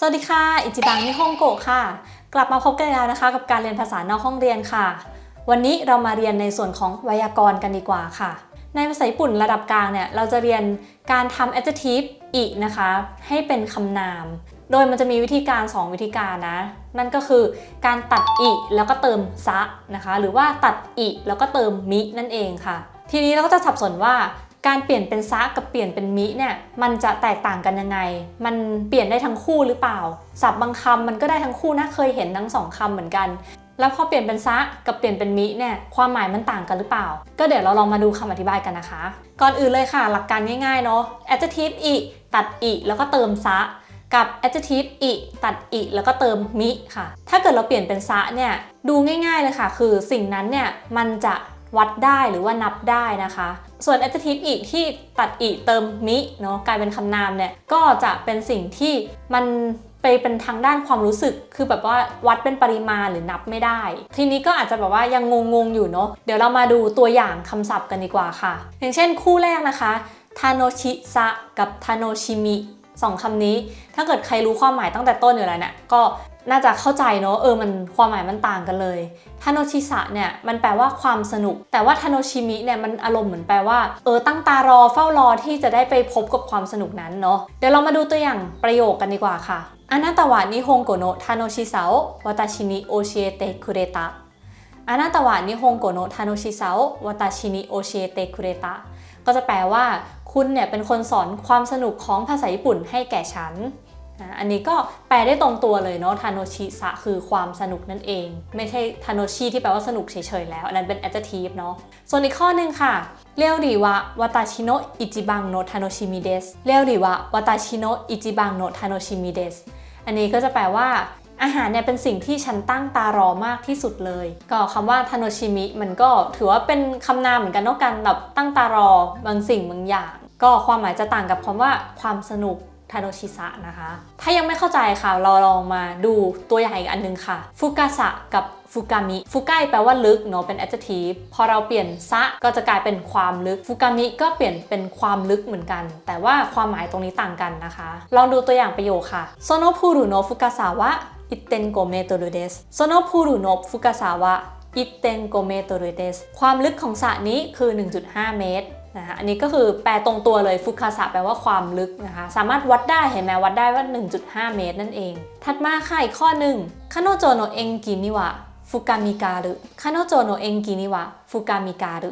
สวัสดีค่ะ อิจิบังนิฮงโกะค่ะ กลับมาพบกันแล้วนะคะ กับการเรียนภาษานอกห้องเรียนค่ะ วันนี้เรามาเรียนในส่วนของไวยากรณ์กันดีกว่าค่ะ ในภาษาญี่ปุ่นระดับกลางเนี่ยเราจะเรียนการทำ adjective อีนะคะ ให้เป็นคำนาม โดยมันจะมีวิธีการ 2 วิธีการนะ นั่นก็คือการตัดอีแล้วก็เติมซะนะคะ หรือว่าตัดอีแล้วก็เติมมินั่นเองค่ะ ทีนี้เราก็จะสับสนว่า การเปลี่ยนเป็นซะกับเปลี่ยนเป็นมิเนี่ยมันจะแตกต่างกันยังไง มันเปลี่ยนได้ทั้งคู่หรือเปล่าศัพท์บางคำมันก็ได้ทั้งคู่นะเคยเห็นทั้งสองคำเหมือนกัน แล้วพอเปลี่ยนเป็นซะกับเปลี่ยนเป็นมิเนี่ยความหมายมันต่างกันหรือเปล่า ก็เดี๋ยวเราลองมาดูคำอธิบายกันนะคะ ก่อนอื่นเลยค่ะ หลักการง่ายๆเนาะ adjective อีตัดอีแล้วก็เติมซะกับ adjective อีตัดอีแล้วก็เติมมิค่ะ ถ้าเกิดเราเปลี่ยนเป็นซะเนี่ย ดูง่ายๆเลยค่ะ คือสิ่งนั้นเนี่ย มันจะวัดได้หรือว่านับได้นะคะ ส่วน adjective อีที่ตัดอีเติมมิเนาะกลายเป็นคำนามเนี่ยก็จะเป็นสิ่งที่มันไปเป็นทางด้านความรู้สึก คือแบบว่าวัดเป็นปริมาณหรือนับไม่ได้ ทีนี้ก็อาจจะแบบว่ายังงงๆอยู่เนาะ เดี๋ยวเรามาดูตัวอย่างคำศัพท์กันดีกว่าค่ะ อย่างเช่นคู่แรกนะคะ ทาโนชิซะกับทาโนชิมิสองคำนี้ ถ้าเกิดใครรู้ความหมายตั้งแต่ต้นอยู่แล้วเนี่ยก็ น่าจะเข้าใจเนาะเออมันความหมายมันต่างกันเลยทาโนชิสะเนี่ยมันแปลว่าความสนุก แต่ว่าทาโนชิมิเนี่ยมันอารมณ์เหมือนแปลว่าเออตั้งตารอเฝ้ารอที่จะได้ไปพบกับความสนุกนั้นเนาะเดี๋ยวเรามาดูตัวอย่างประโยคกันดีกว่าค่ะอานาตาวะนิฮงโกโนะทาโนชิซอะวาตาชินิโอเชเตคุเรตะอานาตาวะนิฮงโกโนะทาโนชิซะโอะวตาชินิโอเชเตคุเรตะก็จะแปลว่า คุณเนี่ยเป็นคนสอนความสนุกของภาษาญี่ปุ่นให้แก่ฉัน อันนี้ก็แปลได้ตรงตัวเลยเนาะทาโนชิสะคือความสนุกนั่นเอง ไม่ใช่ทาโนชิที่แปลว่าสนุกเฉยๆแล้ว อันนั้นเป็น adjective เนาะส่วนอีกข้อหนึ่งค่ะเรียวริวะวาตาชิโนอิจิบังโนทาโนชิมิเดสเรียวริวะวาตาชิโนอิจิบังโนทาโนชิมิเดสอันนี้ก็จะแปลว่าอาหารเนี่ยเป็นสิ่งที่ฉันตั้งตารอมากที่สุดเลย ก็คำว่าทาโนชิมิมันก็ถือว่าเป็นคำนามเหมือนกันเนาะการแบบตั้งตารอบางสิ่งบางอย่าง ก็ความหมายจะต่างกับคำว่าความสนุก ทาโนชิสะนะคะ ถ้ายังไม่เข้าใจค่ะ เราลองมาดูตัวอย่างอีกอันหนึงค่ะ ฟุกาสะกับฟุกามิ ฟุกายแปลว่าลึกเนาะ เป็น adjective พอเราเปลี่ยนซะก็จะกลายเป็นความลึก ฟุกามิก็เปลี่ยนเป็นความลึกเหมือนกัน แต่ว่าความหมายตรงนี้ต่างกันนะคะ ลองดูตัวอย่างประโยคค่ะโซโนพูรุโนฟุกาสะวะอิเตนโกเมโตรุเดสโซโนพูรุโนฟุกาสะวะอิเตนโกเมโตรุเดสความลึกของสระนี้คือ 1.5 เมตร นะคะอันนี้ก็คือแปลตรงตัวเลยฟุคาสะแปลว่าความลึกนะคะ สามารถวัดได้เห็นไหมวัดได้ว่า 1.5 เมตรนั่นเอง ถัดมาค่ะอีกข้อหนึ่งคาโนโจโนเองกินิวะฟุกามิการุคาโนโจโนเองกินิวะฟุกามิการุ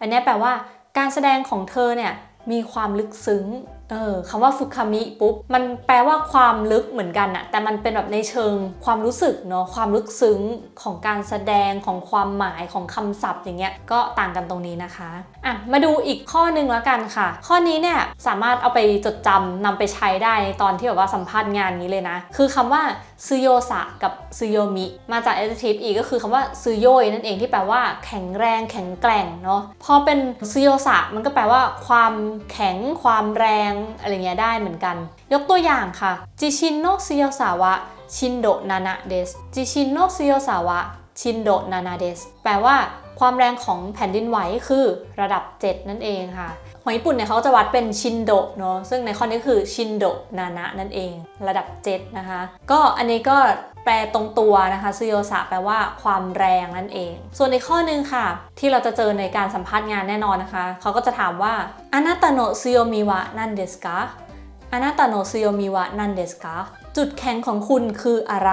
อันนี้แปลว่าการแสดงของเธอเนี่ยมีความลึกซึ้ง เออคำว่าฟุคามิปุ๊บ มันแปลว่าความลึกเหมือนกันอะแต่มันเป็นแบบในเชิงความรู้สึกเนาะความลึกซึ้งของการแสดงของความหมายของคำศัพท์อย่างเงี้ยก็ต่างกันตรงนี้นะคะอะมาดูอีกข้อหนึ่งแล้วกันค่ะ ข้อนี้เนี่ยสามารถเอาไปจดจำนำไปใช้ได้ในตอนที่แบบว่าสัมภาษณ์งานนี้เลยนะ คือคำว่าซึโยสะกับซึโยมิมาจาก adjective อีกก็คือคำว่าซึโยยนั่นเองที่แปลว่าแข็งแรงแข็งแกร่งเนาะพอเป็นซึโยสะมันก็แปลว่า ความแข็งความแรงอะไรเงี้ยได้เหมือนกัน ยกตัวอย่างค่ะจิชินโนซิโยสาวะชินโดนานะเดสจิชินโนซิโยสาวะชินโดนานาเดสแปลว่าความแรงของแผ่นดินไหวคือระดับ 7 นั่นเองค่ะของญี่ปุ่นเนี่ยเขาจะวัดเป็นชินโดเนาะซึ่งในข้อนี้คือชินโดนานะนั่นเอง ระดับ 7 นะคะ ก็อันนี้ก็ แปลตรงตัวนะคะซึโยสะแปลว่าความแรงนั่นเอง ส่วนในข้อหนึ่งค่ะ ที่เราจะเจอในการสัมภาษณ์งานแน่นอนนะคะ เขาก็จะถามว่าอานาตโนซึโยมิวะนันเดสกาอานาตโนซึโยมิวะนันเดสกาจุดแข็งของคุณคืออะไร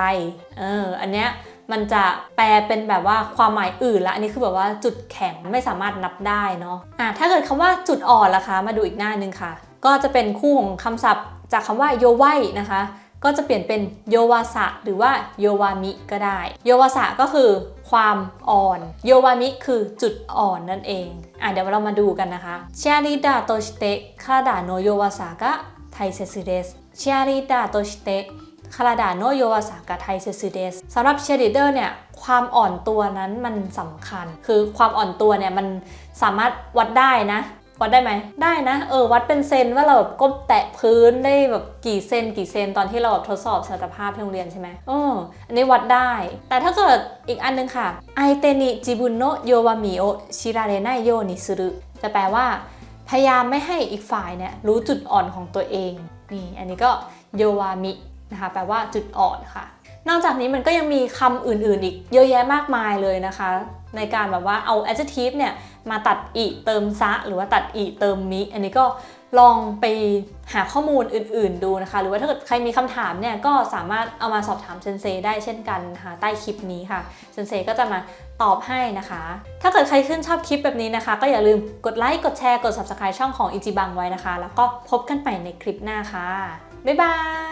เออ อันเนี้ยมันจะแปลเป็นแบบว่าความหมายอื่นละ อันนี้คือแบบว่าจุดแข็งไม่สามารถนับได้เนาะ อะถ้าเกิดคำว่าจุดอ่อนล่ะคะ มาดูอีกหน้านึงค่ะ ก็จะเป็นคู่ของคำศัพท์จากคำว่าโยไวนะคะ ก็จะเปลี่ยนเป็นโยวาสะหรือว่าโยวามิก็ได้ โยวาสะก็คือความอ่อน โยวามิคือจุดอ่อนนั่นเอง อะเดี๋ยวเรามาดูกันนะคะชาริดาโตชิเตะคาดาโนโยวาสะกะไทเซซึเดสชาริดาโตชิเตะคาราดาโนโยวาสากะไทเซซึเดสสำหรับเชดิเดอร์เนี่ยความอ่อนตัวนั้นมันสำคัญ คือความอ่อนตัวเนี่ยมันสามารถวัดได้นะ วัดได้ไหมได้นะ เออวัดเป็นเซนว่าเราแบบก้มแตะพื้นได้แบบกี่เซนกี่เซนตอนที่เราแบบทดสอบสมรรถภาพที่โรงเรียนใช่ไหมเอออันนี้วัดได้ แต่ถ้าเกิดอีกอันนึงค่ะไอเตนิจิบุโนโยวามิโอชิราเรไนโยนิสุรุจะแปลว่า พยายามไม่ให้อีกฝ่ายเนี่ยรู้จุดอ่อนของตัวเองนี่อันนี้ก็โยวามินะคะแปลว่าจุดอ่อนค่ะ นอกจากนี้มันก็ยังมีคำอื่นๆ อีกเยอะแยะมากมายเลยนะคะ ในการแบบว่าเอา adjective เนี่ย มาตัดอีเติมซะ หรือว่าตัดอีเติมมิอันนี้ก็ลองไปหาข้อมูลอื่น ๆ ดูนะคะ หรือว่าถ้าเกิดใครมีคำถามเนี่ยก็สามารถเอามาสอบถามเซนเซได้เช่นกันนะคะใต้คลิปนี้ค่ะเซนเซก็จะมาตอบให้นะคะ ถ้าเกิดใครชื่นชอบคลิปแบบนี้นะคะ ก็อย่าลืมกดไลค์กดแชร์กด subscribe ช่องของอิจิบังไว้นะคะ แล้วก็พบกันใหม่ในคลิปหน้าค่ะบ๊ายบาย